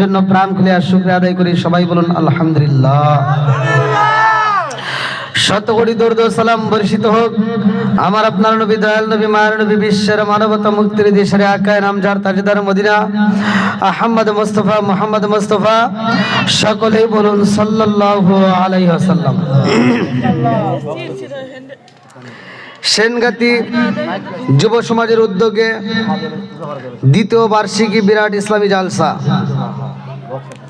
জন্য প্রাণ খুলে আর শুক্রিয়া আদায় করি, সবাই বলুন আলহামদুলিল্লাহ। শত কোটি দর্দ সালাম বর্ষিত হোক। আমার আপনার নবী, দয়াল নবী, মায়ের নবী, বিশ্বের মানবতা মুক্তির দেশের আকায় নাম যার তাজদার Medina. Ahmad Mustafa, Muhammad Mustafa, সকলেই বলুন সাল্লাল্লাহু আলাইহি ওয়াসাল্লাম। সেনগাতি যুব সমাজের উদ্যোগে দ্বিতীয় বার্ষিকী বিরাট ইসলামী জালসা।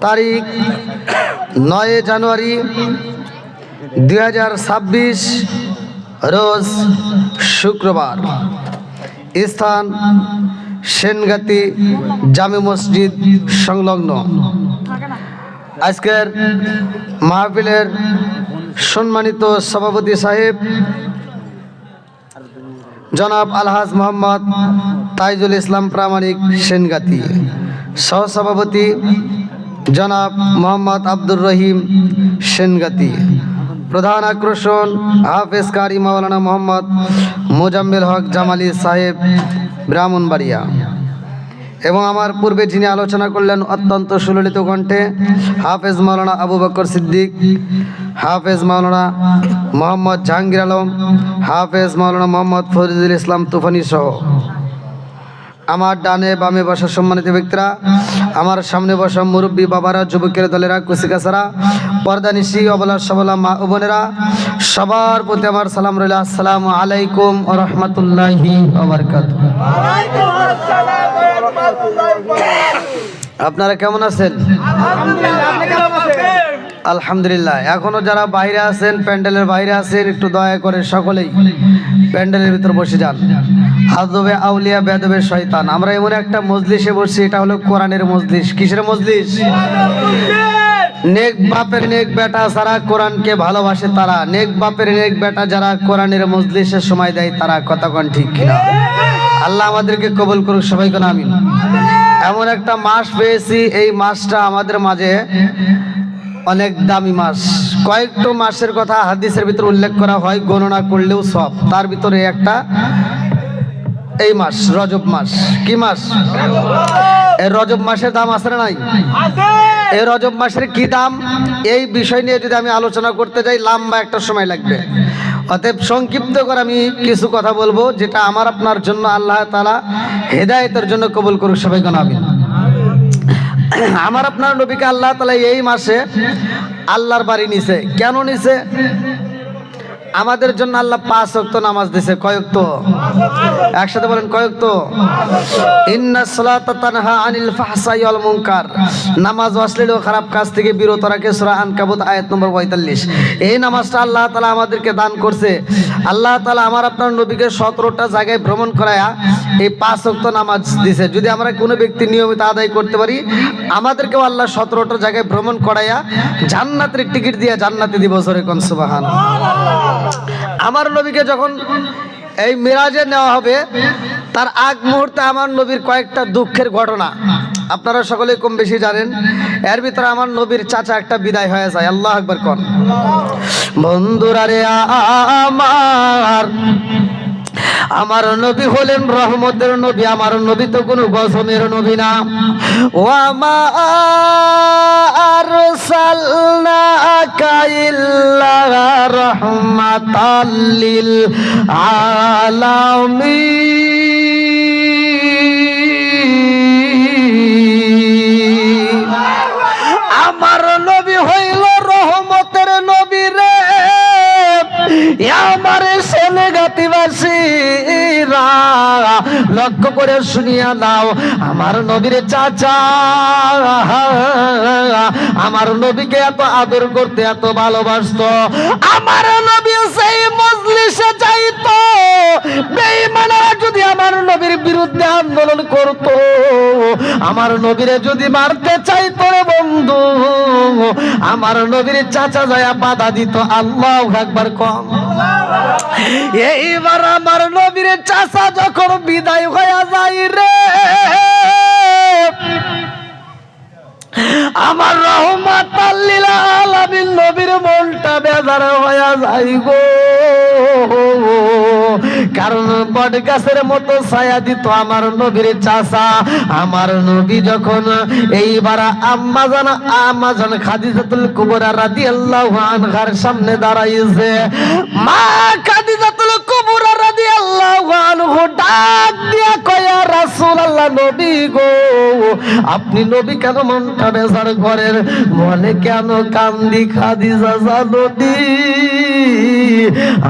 তারিখ নয় জানুয়ারি দুই হাজার ছাব্বিশ, রোজ শুক্রবার। স্থান সেনগাতি জামে মসজিদ সংলগ্ন। আজকের মাহফিলের সম্মানিত সভাপতি সাহেব জনাব আলহাজ মোহাম্মদ তাইজুল ইসলাম প্রামাণিক সেনগাতি। সহসভাপতি জনাব মোহাম্মদ আব্দুর রহিম সেনগাতি। প্রধান আকর্ষণ হাফেজ কারি মাওলানা মোহাম্মদ মোজাম্মেল হক জামালি সাহেব ব্রাহ্মণবাড়িয়া। এবং আমার পূর্বে যিনি আলোচনা করলেন অত্যন্ত সুললিত কণ্ঠে হাফেজ মাওলানা আবু বকর সিদ্দিক, হাফেজ মাওলানা মোহাম্মদ জাহাঙ্গীর আলম, হাফেজ মাওলানা মোহাম্মদ ফরিদুল ইসলাম তুফানি সহ। আমার ডানে বামে বসা সম্মানিত ব্যক্তিরা, আমার সামনে বসা মুরব্বী বাবারা, যুবকের, দলেরা কুসিকাসারা পর্দা নিশি, অবলা সবলা মা বোনেরা, সবার প্রতি আমার সালাম রইল। আসসালামু আলাইকুম রহমতুল্লাহি আপনারা কেমন আছেন? আলহামদুলিল্লাহ। এখনও যারা বাইরে আছেন, প্যান্ডেলের বাইরে আছেন, একটু দয়া করে সকলেই প্যান্ডেলের ভিতর বসে যান। হাজবে আউলিয়া বেদবে শয়তান। আমরা এমন একটা মজলিসে বসছি, এটা হলো কোরআনের মজলিস। কিসের মজলিস? নেক বাপের নেক বেটা যারা কোরআনকে ভালোবাসে তারা, নেক বাপের নেক বেটা যারা কোরআনের মজলিসের সময় দেয় তারা কন ঠিক কিনা? আল্লাহ আমাদেরকে কবুল করুক, সবাই কোন আমিন। এমন একটা মাস পেয়েছি, এই মাসটা আমাদের মাঝে অনেক দামি মাস কয়েকটা মাসের কথা হাদিসের ভিতরে উল্লেখ করা হয়, গণনা করলেও সব। তার ভিতরে একটা এই মাস রজব মাস কি মাস এই রজব মাসের দাম আছে না নাই? এই রজব মাসের কি দাম? এই বিষয় নিয়ে যদি আমি আলোচনা করতে যাই, লম্বা একটা সময় লাগবে। অতএব সংক্ষিপ্ত করে আমি কিছু কথা বলব, যেটা আমার আপনার জন্য আল্লাহ তালা হেদায়তের জন্য কবুল করুক সবাই আমিন। আমার আপনার নবীকে আল্লাহ তালা এই মাসে আল্লাহর বাড়ি নিছে। কেন নিছে? আমাদের জন্য আল্লাহ পাঁচ অক্ত নামাজ দিছে। কয়েকত একসাথে বলেন কয়েকত ইন্না সালাতা তানহা আনিল ফাহসাই ওয়াল নামাজ অশ্লীল ও খারাপ কাজ থেকে বিরত রাখে সূরা আনকাবুত, আয়াত নম্বর 45 এই নামাজটা আল্লাহ তাআলা আমাদেরকে দান করছে। আল্লাহ তাআলা আমার আপনার নবীকে 17টা জায়গায় ভ্রমণ করায়া এই পাঁচ অক্ত নামাজ দিছে। যদি আমরা কোনো ব্যক্তি নিয়মিত আদায় করতে পারি, আমাদেরকেও আল্লাহ 17টা জায়গায় ভ্রমণ করায়া জান্নাতের টিকিট দিয়ে জান্নাতে দিব জোরে কোন, সুবহানাল্লাহ। আমার নবীকে যখন এই মিরাজে নেওয়া হবে, তার আগ মুহূর্তে আমার নবীর কয়েকটা দুঃখের ঘটনা। আপনারা সকলে কম বেশি জানেন, এর ভিতরে আমার নবীর চাচা একটা বিদায় হয়ে যায়। আল্লাহ একবার কন। বন্ধুরা রে আমার আমার নবী হলেন রহমতের নবী, আমার নবী তো কোনো গজমের নবী না। ও আমার সাল্লাকা ইল্লা রহমাতাল্লিল আলামিন। আমার নবী হইল রহমতের নবী রে। আমার লক্ষ্য করে শুনিয়া নাও, আমার নবীর চাচা, আমার নবীকে এত আদর করতে, এত ভালোবাসত, আমার নবী সেই মজলিসে যাইতো, বেঈমানেরা যদি আমার নবীর বিরুদ্ধে আন্দোলন করত, আমার নবীরে যদি মারতে চাইতো রে বন্ধু, আমার নবীর চাচা জয়া বাধা দিত, আল্লাহ একবার কম। এইবার আমার নবীর চাচা যখন বিদায় হয়ে যায় রে আমার রহমত আল্লাহ নবীর মনটা বেজার হয়ে যায় গো। কারণ বট গাছের মতো ছায়া দিত আমার নবীর চাষা। আমার নবী যখন এইবার আম্মা জান আম্মা জান খাদিজাতুল কুবরা রাদিয়াল্লাহু আনহার সামনে দাঁড়াইছে। মা খাদিজাতুল কুবরা রাদিয়াল্লাহু আনহু ডাক দিয়া কয়া রাসূলুল্লাহ, নবী গো, আপনি নবী কেন মনটা বেজার করেন? মনে কেন কান্দি খাদিজা জানতি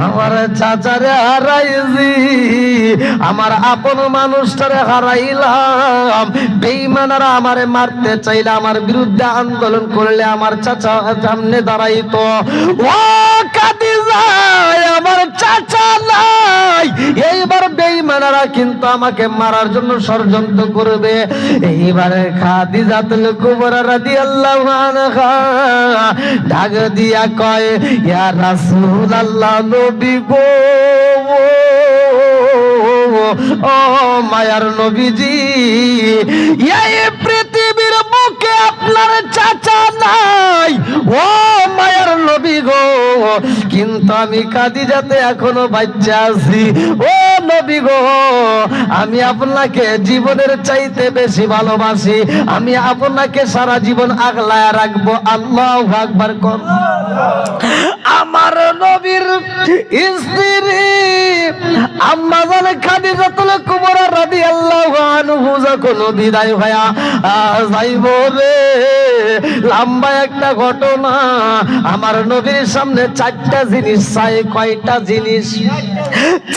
আমার চাচারে হারাইছি, আমার আপন মানুষটারে হারাইলাম। বেইমানারা আমারে মারতে চাইলে আমার বিরুদ্ধে আন্দোলন করলে আমার চাচা সামনে দাঁড়াইতো। ও কাদিজা, আমার চাচা নাই। এইবার বেইমানারা কিন্তু আমাকে মারার জন্য ষড়যন্ত্র করবে। এইবারে খাদিজাতুল কুবরা রাদিয়াল্লাহু আনহা ডাক দিয়া কয়, ইয়া রাসূলুল্লাহ নবী গো ও মায়ার নবীজি এই পৃথিবীর বুকে আপনার চাচা নাই। ও কিন্তু আমি কাঁদি যাতে এখনও বাচ্চা আছি। ও নবী গো, আমি আপনাকে জীবনের চাইতে বেশি ভালোবাসি। আমি আপনাকে সারা জীবন আগলায় রাখব। আল্লাহ আকবার কর আমার নবীর স্ত্রী আম্মা যখন বিদায় লম্বা একটা ঘটনা আমার নবীর সামনে চারটা জিনিস চাই, কয়টা জিনিস?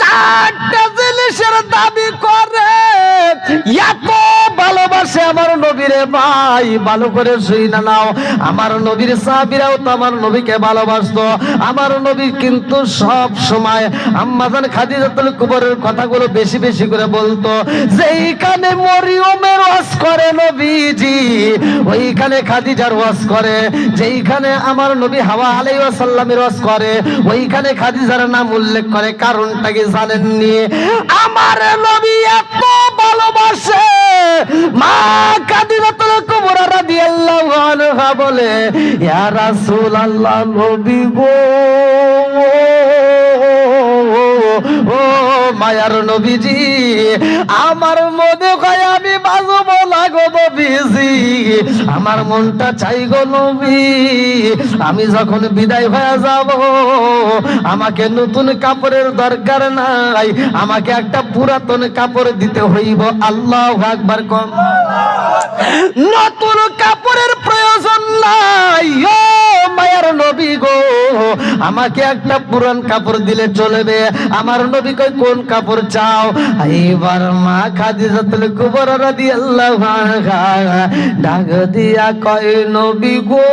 চারটা জিনিসের দাবি করে। এত ভালোবাসে আমার নবীরে, ভাই, ভালো করে শুই না নাও। আমার নবীর সাহাবীরাও তো আমার নবীকে ভালোবাসতো। আমার নবী কিন্তু সব সময় আম্মাজান খাদিজাতুল কুবরের কথাগুলো বেশি বেশি করে বলতো। যেইখানে মরিয়মের ওয়াজ করে নবীজি, ওইখানে খাদিজার ওয়াজ করে। যেইখানে আমার নবী হাওয়া আলাইহি ওয়াসাল্লামের ওয়াজ করে। ওইখানে খাদিজার নাম উল্লেখ করে কারণটা কি জানেননি আমার নবী এত ভালোবাসে। মা কুবরা রাদিয়াল্লাহু আনহা বলে, ইয়া রাসূলুল্লাহ নবী গো, ও মায়ার নবীজি, আমার মনে হয় আমি আমার মনটা চাই গো নবী। আমি যখন বিদায় হয়ে যাব, আমাকে নতুন কাপড়ের দরকার নাই। আমাকে একটা পুরাতন কাপড় দিতে হইব। আল্লাহ আকবার কম। নতুন কাপড়ের প্রয়োজন নাই। মায়ার নবী গো, আমাকে একটা পুরান কাপড় দিলে চলবে। আমার নবী কই কোন কাপড় চাও? এইবার মা খাদিজাতুল কুবরা রাদিয়াল্লাহু আনহা ডাক দিয়া কয় নবী গো।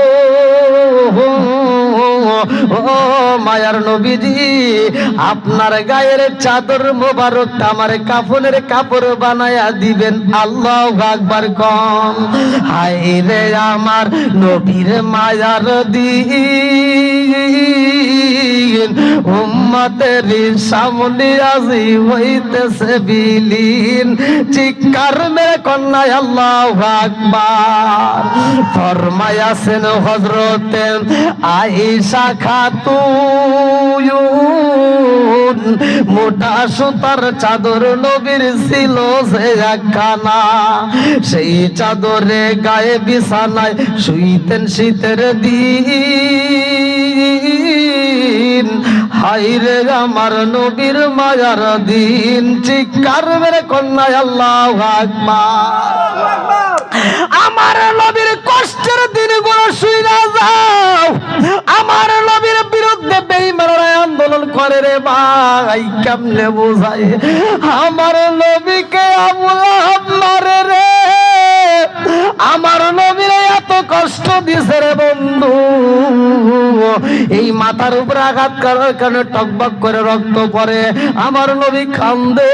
ও মায়ার নবীজি, আপনার গায়ের চাদর মোবারকটা আমার কাফনের কাপড় বানায়া দিবেন। আল্লাহ আকবার কম। হায় রে আমার নবীর মায়ার দিন। উম্মতের সামনে আজি হইতেছে বিলীন। চিৎকার মেরে কন্যায় আল্লাহ আকবার। ফরমায়াছেন হজরতে আইসা খাতুন। মোটা সুতার চাদর নবীর ছিল সে একখানা। সেই চাদরে গায়ে বিছানায় শুইতেন শীতের দিন। হাইরে আমার নবীর মায়ার দিন, চিৎকার মেরে কন্যায় আল্লাহ আমার নবীর কষ্টের দিনগুলো শুই না যাও। আমার নবীর বিরুদ্ধে বেইমানরা আন্দোলন করে রে ভাই, কেমনে বোঝাই আমার নবীকে আবুল আমার নবীর এত কষ্ট দিছে রে বন্ধু। এই মাথার উপরে আঘাত করার কারণে টকবক করে রক্ত পড়ে আমার নবী কান্দে।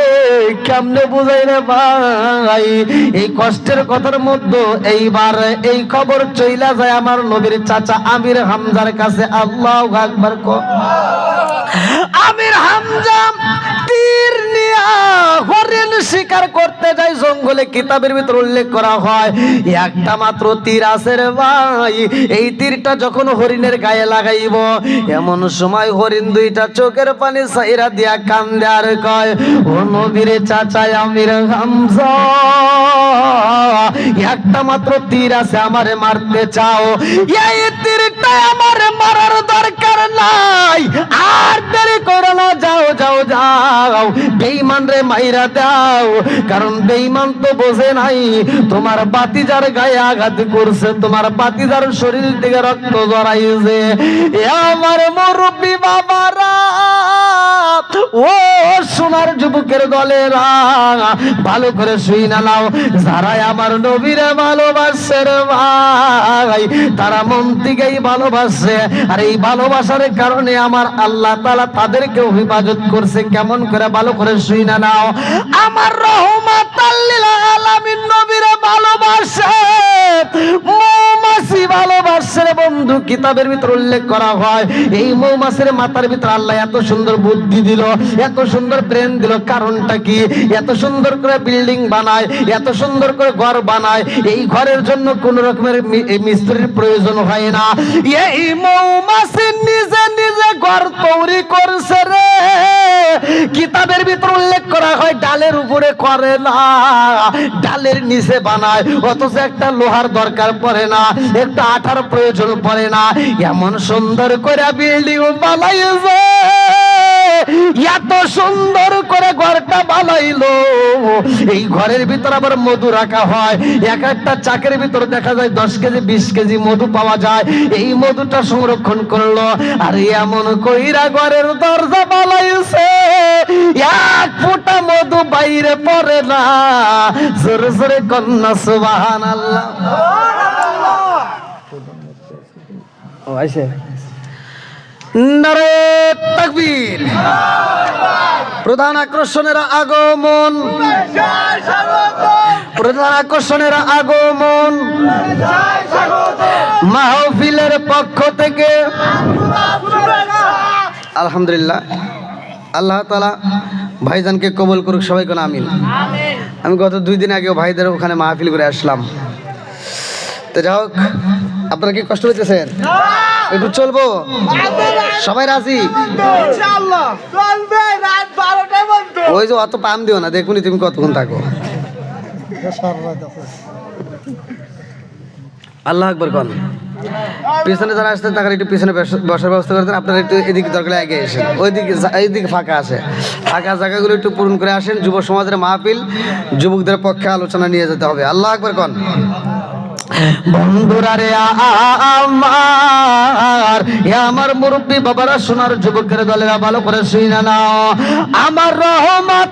কেমনে বুঝাই রে ভাই? এই কষ্টের কথার মধ্যে এইবার এই খবর চইলা যায় আমার নবীর চাচা আমির হামজার কাছে। আল্লাহ আকবার কর তীর শিকার করতে জঙ্গলে কিতাবের ভিতর উল্লেখ করা হয়, একটা মাত্র তীর আছে রে ভাই, এই তীরটা যখন হরিণের গায়ে লাগাইব, এমন সময় হরিণ দুইটা চোখের পানি সাইরা দিয়া কান দেয়ার কয়, ও নবীরে চাচা আমির হামজা, একটা মাত্র তীর আছে আমারে মারতে চাও। এই তীরটা আমার মারার দরকার নাই। আর দেরি করো না, যাও যাও যাও। বেঈমান রে মাইরা দাও। কারণ বেঈমান তো বোঝে নাই, তোমার বাতিজার গায়ে আঘাত করছে, তোমার বাতিজার শরীর থেকে রক্ত জড়াইছে। এ আমার মুরব্বী বাবারা, ও সোনার যুবকের দলেরা ভালো করে শুই না নাও। যারাই আমার নবীরে ভালোবাসে ভাই, তারা মন থেকেই ভালোবাসে। আর এই ভালোবাসার কারণে আমার আল্লাহ তাআলা তাদেরকেও হেফাজত করছে। কেমন করে ভালো করে শুই না নাও। আমার রহমাত ভালোবাসে। বন্ধু কিতাবের ভিতর উল্লেখ করা হয়। এই ভিতর আল্লাহ এত সুন্দর বুদ্ধি দিল, এত সুন্দর দিল। কারণটা কি? এত সুন্দর করে বিল্ডিং বানায়, এত সুন্দর করে ঘর বানায়। এই ঘরের জন্য কোন রকমের মিস্ত্রির প্রয়োজন হয় না। এই মৌমাছি নিজে নিজে ঘর তৈরি করছে রে। কিতাবের ভিতর উল্লেখ করা হয়, ডালের উপরে করে না। ডালের নিচে বানায়, অথচ একটা লোহার দরকার পড়ে না, একটা আঠার প্রয়োজন পড়ে না। এমন সুন্দর করে বিল্ডিং বানাইছে। এত সুন্দর করে ঘরটা বানাইলো। এই ঘরের ভিতর আবার মধু রাখা হয়। এক একটা চাকের ভিতর দেখা যায় দশ কেজি বিশ কেজি মধু পাওয়া যায়। এই মধুটা সংরক্ষণ করল। আর এমন কইরা ঘরের দরজা বানাইছে। এক ফুটা মধু বাইরে পড়ে না। জোরে জোরে কন্যা সুবাহান আল্লাহ ও নারে প্রধান আকর্ষণের আগমন। প্রধান আকর্ষণের আগমন। মাহফিলের পক্ষ থেকে। আলহামদুলিল্লাহ। আল্লাহ তালা ভাইজানকে কবল করুক সবাই কোনো আমিন। আমি গত দুই দিন আগেও ভাইদের ওখানে মাহফিল করে আসলাম। তো যাই হোক, আপনারা কি কষ্ট হইতেছেন একটু চলবো? সবাই রাজি? ওই যে অত পাম দিও না দেখুনি তুমি কতক্ষণ থাকো। আল্লাহ আকবর কন। পিছনে যারা আসতে তাদের একটু পিছনে বসার ব্যবস্থা করতেন আপনারা একটু এদিকে দরকার আগে এসেন। ওইদিকে এইদিকে ফাঁকা আছে। ফাঁকা জায়গাগুলো একটু পূরণ করে আসেন। যুব সমাজের মাহফিল যুবকদের পক্ষে আলোচনা নিয়ে যেতে হবে। আল্লাহ আকবর কন। বন্ধুরা রে আমার আমার মুরব্বী বাবারা, সোনার যুবকের দলেরা, ভালো করে শুই না নাও। আমার রহমাত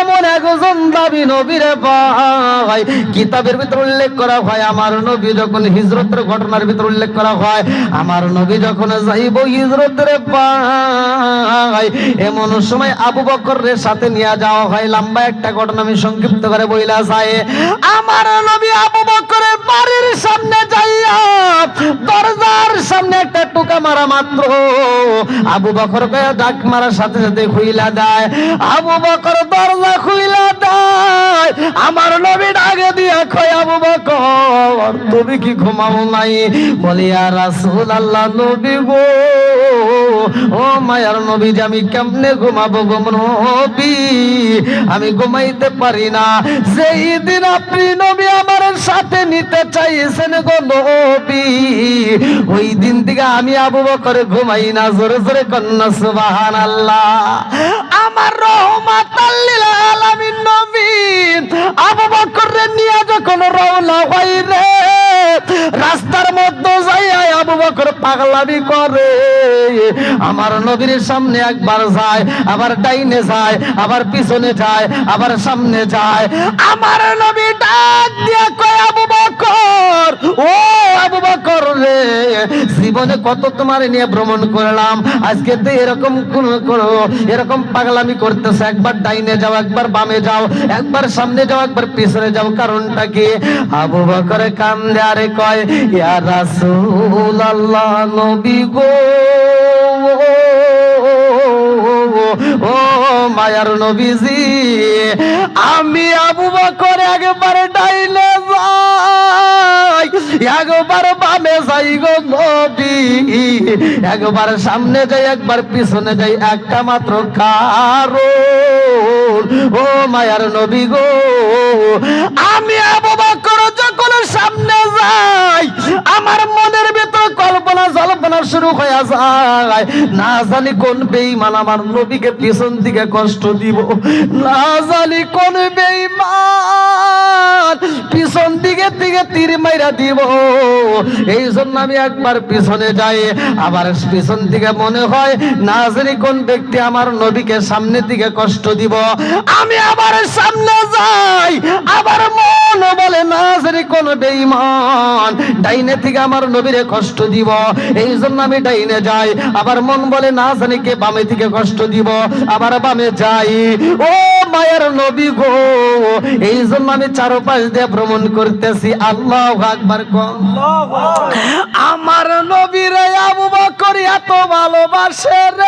এমন একজন দাবি নবীর ভাই কিতাবের উল্লেখ করা হয়, আমার নবী যখন হিজরতের ঘটনার ভিতর উল্লেখ করা হয়, আমার নবী যখন যাইব হিজরতের ভাই এমন সময় আবু বকরের সাথে নিয়ে যাওয়া হয়, লম্বা একটা ঘটনা আমি সংক্ষিপ্ত করে বইলা যায়। আমার নবী আবু বকরের বাড়ির সামনে যাইয়া দরজার সামনে একটা টুকা মারা মাত্র। আবু বকর ডাক মারার সাথে সাথে খুইলা দেয়। আবু বকর দরজা খুইলা দেয়। আমার নবী ডাকে দিয়া কয়, আবু বকর, তুমি কি ঘুমাও নাই? বলিয়া রাসূল আল্লাহ নবী গো মায়ার নবী যে আমি কেমনে ঘুমাবো গো নবী? আমি ঘুমাইতে পারি না। সেই দিন আপনি নবী আমার সাথে নিতে চাইছেন গো নবী, ওই দিন থেকে আমি আবু বকর ঘুমাই না। জোরে জোরে কন্যা সুবাহান আল্লাহ আমার রহমাত আলামিন নবী। আবু নিয়ে যখন রওনা হয় রে, রাস্তার মধ্যে যাইয়া আবু বকর পাগলামি করে। আমার নবীর সামনে একবার যায়, আবার ডাইনে যায়, আবার পিছনে যায়, আবার সামনে যায়। আমার নবী ডাক দিয়া কয়, আবু বকর, ও আবু বকর রে, জীবনে কত তোমার নিয়ে ভ্রমণ করলাম, আজকে তো এরকম কোন করো, এরকম পাগলামি করতেছে, একবার ডাইনে যাও, একবার বামে যাও, একবার সামনে যাও, একবার পিছনে যাও, কারণটা কি? আবু বকর কান্দে আরে কয়, ইয়া রাসূল আল্লাহ নবী গো। মায়ার নবীজি, আমি আবু বকর একবারে ডাইলে যাই, একবার বামে যাই গো নবী, একবার সামনে যাই, একবার পিছনে যাই, একটা মাত্র কারণ। ও মায়ার নবী গো, আমি আবু বকর যখন সামনে যাই আমার মনের ভিতর কল্পনা জল্পনা শুরু হয়ে যায়। না জানি কোন বেঈমান আমার নবীকে পিছন দিকে কষ্ট দিব, না জানি কোন বেঈমান পিছন দিকে দিকে তীর মাইরা দিব। এই জন্য আমি একবার পিছনে যাই, আবার পিছন দিকে মনে হয় না জানি কোন ব্যক্তি আমার নবীকে সামনের দিকে কষ্ট দিব। আমি আবার সামনে যাই, আবার মন বলে না জানি কোন বেঈমান ডাইনে থেকে আমার নবীরে কষ্ট দিব এই জন্য আমি ডাইনে যাই। আবার মন বলে না জানি কে বামে থেকে কষ্ট দিব আবার বামে যাই। ও মায়ের নবী গো এই জন্য আমি চারপাশ দিয়ে ভ্রমণ করতেছি। আল্লাহ আকবার। আমার নবীরে আবু বকর এত ভালোবাসে রে।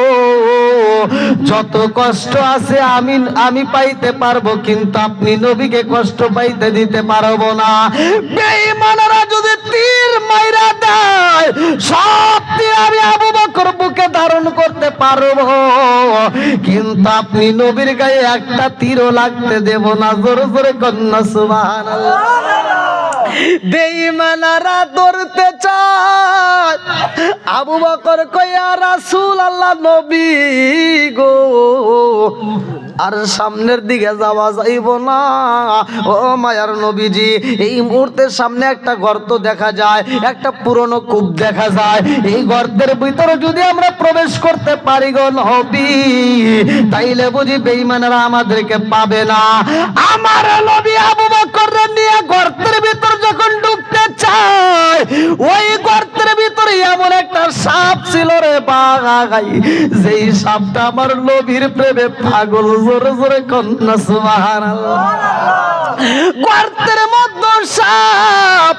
যত কষ্ট আছে আমি আমি পাইতে পারব, কিন্তু আপনি নবীকে কষ্ট পাইতে দিতে পারব না। বেঈমানরা যদি তীর মাইরা দেয়, সব আমি আবু বকর বুকে ধারণ করতে পারব। কিন্তু আপনি নবীর গায়ে একটা তীরও লাগতে দেব না। জোরে জোরে কন্যা, সুবহানাল্লাহ। বেঈমানারা ধরতে চায়। আবু বকর কয়া রাসূল আল্লাহ নবী গো, আর সামনের দিকে যাওয়া যাইব না। ও মায়ার নবীজি, এই মুহূর্তে সামনে একটা গর্ত দেখা যায়, একটা পুরনো কূপ দেখা যায়। এই গর্তের ভিতরে যদি আমরা প্রবেশ করতে পারি গো নবী, তাইলে বুঝি বেঈমানেরা আমাদেরকে পাবে না। আমার নবী আবু বকর নিয়ে গর্তের ভিতর যখন ঢুকতে চায়, ওই গর্তের ভিতরে এমন একটা সাপ ছিল রে বাগাই যেই সাপটা আমার লোভীর প্রেমে পাগল, জোরে জোরে কন্যা, সুবহানাল্লাহ। গর্তের মধ্যে সাপ।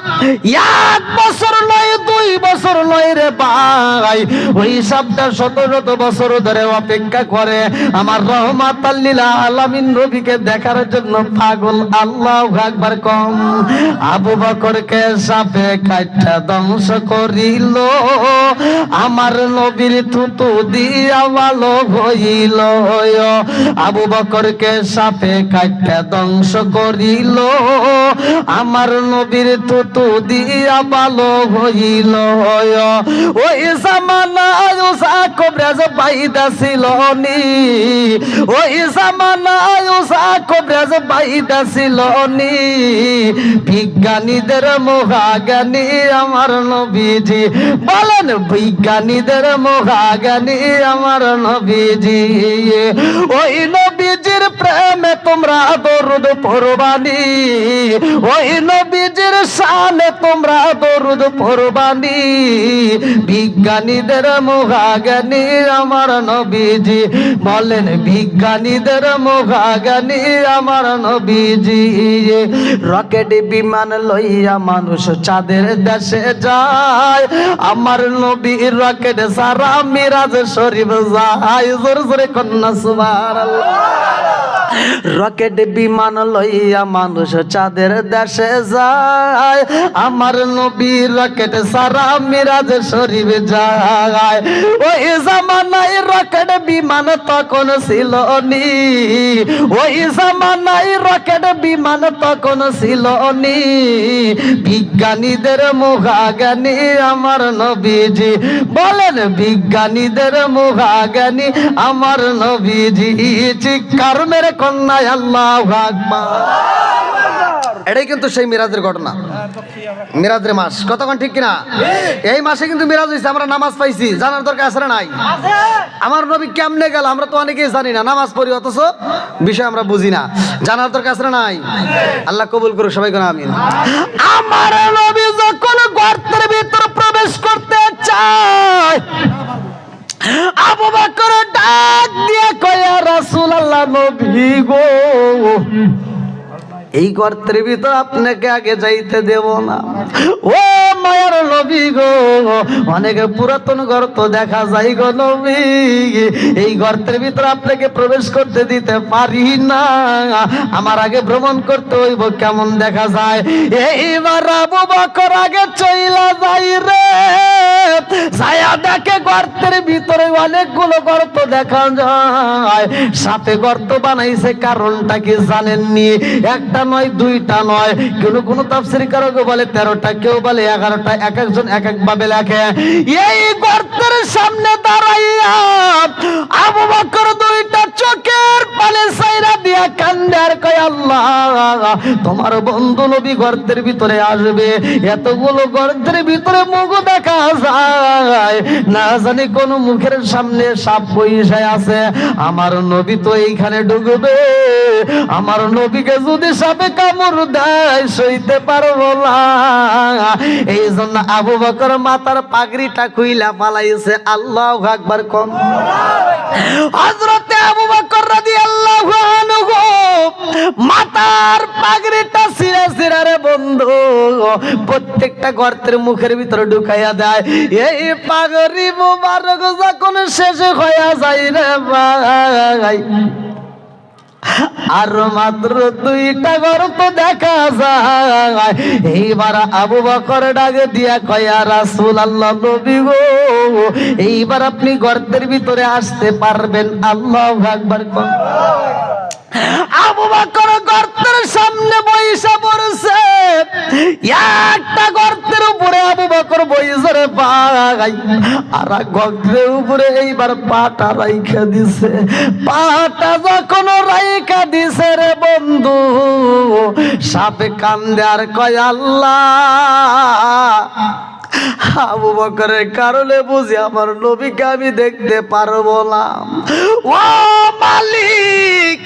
এক বছর নয়, দুই বছর নয় রে ভাই। ওই সাপটা শত শত বছর ধরে অপেক্ষা করে। আমার রহমাত আল্লিলা আলামিন নবীকে দেখার জন্য পাগল। আল্লাহ একবার কম। আবু বকরকে সাপে কাটা ধ্বংস করিল। আমার নবীর থুতু দিয়া ভালো হইল। আবু বকরকে সাপে কাটা ধ্বংস করিল। আমার নবীর থুতু দিয়া ভালো হইল। ওই জামানায় উষা কবরাজ বাইদা ছিল নি। ওই জামানায় কবরাজ বাইদা ছিল নি। বিজ্ঞানীদের মহাজ্ঞানী আমার নবীজি। বলেন, বিজ্ঞানীদের মহাজ্ঞানী আমার নবীজি। ওই নবীজির প্রেমে তোমরা দরুদ পরবানি ওই নবীজির শানে তোমরা দরুদ পরবানি বিজ্ঞানীদের মহাজ্ঞানী আমার নবীজি। বলেন, বিজ্ঞানীদের মহাজ্ঞানী আমার নবীজি। রকেট বিমান লইয়া মানুষ চাঁদের দেশে যায়। আমার নবী রকেট সারা মিরাজ শরীফ যায়। জোর জোরে কন্যা সুবহানাল্লাহ। রকেট বিমান লইয়া মানুষ চাঁদের দেশে যায়। আমার নবী রকেট সারা মিরাজ শরীফ যায়। ওই জামানায় রকেট বিমান তখন ছিল নি। ওই জামানায় রকেট বিমান তখন ছিল নি। বিজ্ঞানীদের মুখাজ্ঞানী আমার নবীজি। বলেন বিজ্ঞানীদের মুখাজ্ঞানী আমার নবীজি। চিৎকার মেরে কন্যায় আল্লাহ এটাই কিন্তু সেই মিরাজের ঘটনা। মিরাজের মাস। কতক্ষণ ঠিক কিনা? এই মাসে কিন্তু মিরাজ হয়েছে আমরা নামাজ পাইছি। জানার দরকার আছে নাই? আমার নবী কেমনে গেল? আমরা তো অনেকেই জানি না। নামাজ পড়ি অথচ বিষয় আমরা বুঝি না। জানার দরকার আছে নাই? আল্লাহ কবুল করুক সবাই কোন আমিন। আমার নবী যখন গর্তের ভিতর প্রবেশ করতে চায় আবু বকর ডাক দিয়ে কয়া, রাসূলুল্লাহ নবী গো। এই গর্তের ভিতর আপনাকে আগে যাইতে দেব না। ও মায়ার নবী গো। অনেক পুরাতন গর্ত দেখা যায় গো নবী। এই গর্তের ভিতর আপনাকে প্রবেশ করতে দিতে পারি না। আমার আগে ভ্রমণ করতে হইব, কেমন দেখা যায়? এইবার আবু বকর আগে চইলা যাই রে। ছায়া দেখে গর্তের ভিতরে অনেকগুলো গর্ত দেখা যায়। সাথে গর্ত বানাইছে, কারণটা কি জানেননি? একটা নয়, দুইটা নয়। কোন কোন তাফসির কারক বলে তেরোটা, কেউ বলে এগারোটা এক একজন এক এক ভাবে লেখে, এই গর্তের সামনে দাঁড়াইয়া আবু বকর দুইটা চোখের পালে সাইরা দিয়া কান্দে আর কয়, আল্লাহ, তোমার বন্ধু নবী গর্তের ভিতরে আসবে। এতগুলো গর্তের ভিতরে মুখ দেখা যায়। না জানি কোন মুখের সামনে সাপ বইসায় আছে। আমার নবী তো এইখানে ঢুকবে আমার নবীকে যদি সাপে কামড় দেয়, সইতে পারব না। এই জন্য আবু বকর মাতার পাগড়িটা খুইলা পালাইছে আল্লাহ আকবার কম। হযরতে আবু বকর রাদিয়াল্লাহু আনহু মাতার পাগড়িটা সিরা সিরা রে বন্ধু, প্রত্যেকটা গর্তের মুখের ভিতরে ঢুকাইয়া দেয়। এই পাগড়ি মুবারক যখন শেষ হইয়া যায় রে ভাই। আর মাত্র দুইটা গর্ত দেখা যায়। এইবার আবু বকর ডাকে দিয়া কয়া রাসুল আল্লাহ নবী গো, এইবার আপনি গর্তের ভিতরে আসতে পারবেন। আল্লাহ আকবার কোন আবু বকর গর্তের সামনে বইসা পড়ছে। একটা গর্তের উপরে আবু বকর রে ভাই আর গর্তের উপরে এইবার পাটা রাইখা দিছে। পাটা যখন রাইখা দিছে রে বন্ধু, সাপে কান্দে আর কয়, আল্লাহ! আবু বকরের কারণে বুঝি আমার নবীকে আমি দেখতে পারব না। ও মালিক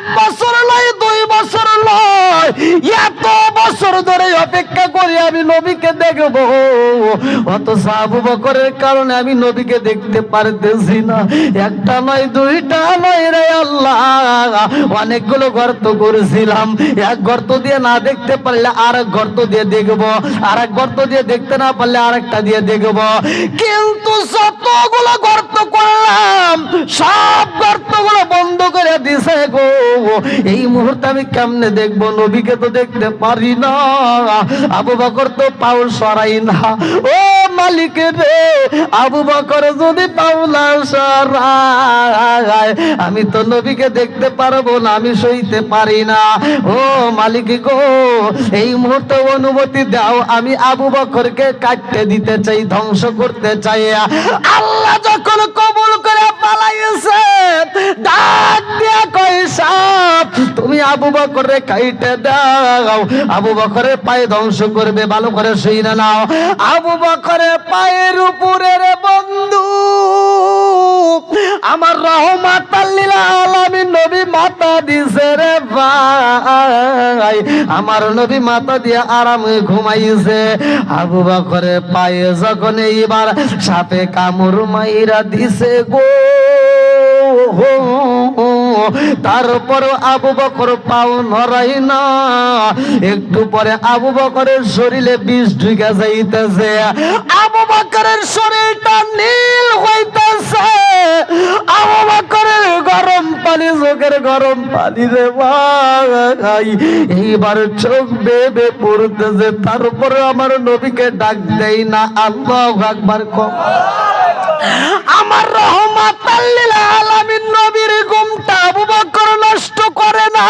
এক বছর নয় দুই বছর নয়। এত বছর ধরে অপেক্ষা করি আমি নবীকে দেখব। অথচ আবু বকরের কারণে আমি নবীকে দেখতে পারতেছি না। একটা নয়, দুইটা নয় রে আল্লাহ। অনেকগুলো গর্ত করেছিলাম। এক গর্ত দিয়ে না দেখতে পারলে আর এক গর্ত দিয়ে দেখব। আর এক গর্ত দিয়ে দেখতে না পারলে আরেকটা দিয়ে দেখব। কিন্তু যতগুলো গর্ত করলাম, সব গর্তগুলো বন্ধ করে দিছে গো। এই মুহূর্তে আমি কেমনে দেখব? নবীকে তো দেখতে পারি না। আবু বকর তো পাউল সরাই না। ও মালিক রে, আবু বকর যদি পাউলা সরাই আমি তো নবীকে দেখতে পারব না, আমি সইতে পারি না। ও মালিক গো, এই মুহূর্তে অনুমতি দাও, আমি আবু বকরকে কাটতে দিতে চাই, ধ্বংস করতে চাই। আল্লাহ যখন কবুল করে পালাইছে, ডাক দিয়া কই সাপ, তুমি আবু বকরে কাইটে দাও। আবু বকরের পায়ে ধ্বংস করবে, ভালো করে শুই না নাও। আবু বকরের পায়ের উপরে রে বন্ধু, আমার রহমাত আলামিন নবী মাতা দিছে রে ভাই। আমার নবী মাতা দিয়ে আরামে ঘুমাইছে। আবু বকরে পায়ে যখন এইবার সাপে কামড় মাইরা দিছে গো। তারপর আবু বকর পাও নড়াই না। একটু পরে আবু বকরের শরীরে বিষ ঢুকে যাইতেছে। আবু বকরের শরীরটা নীল হইতেছে। আবু বকরের গরম পানি, চোখের গরম পানি রে ভাই। এইবার চোখ বেবে পড়তেছে তারপরে আমার নবীকে ডাক দেই না। আল্লাহ আকবার, কম। আমার রহমাত আলামিন নবীর ঘুমটা আবু বকর নষ্ট করে না।